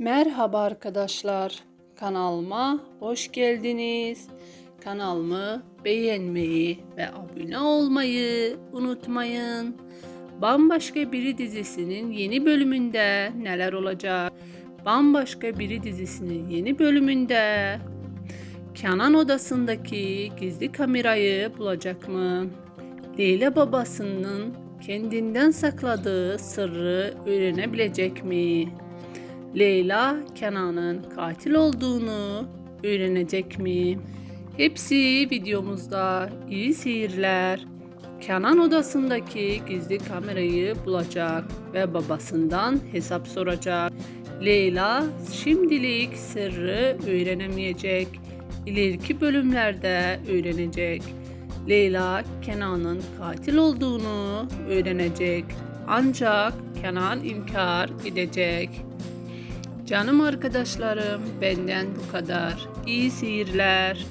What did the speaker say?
Merhaba arkadaşlar. Kanalıma hoş geldiniz. Kanalımı beğenmeyi ve abone olmayı unutmayın. Bambaşka Biri dizisinin yeni bölümünde neler olacak? Bambaşka Biri dizisinin yeni bölümünde Kenan odasındaki gizli kamerayı bulacak mı? Leyla babasının kendinden sakladığı sırrı öğrenebilecek mi? Leyla Kenan'ın katil olduğunu öğrenecek mi? Hepsi videomuzda. İyi seyirler. Kenan odasındaki gizli kamerayı bulacak ve babasından hesap soracak. Leyla şimdilik sırrı öğrenemeyecek. İleriki bölümlerde öğrenecek. Leyla Kenan'ın katil olduğunu öğrenecek. Ancak Kenan inkar edecek. Canım arkadaşlarım benden bu kadar. İyi seyirler.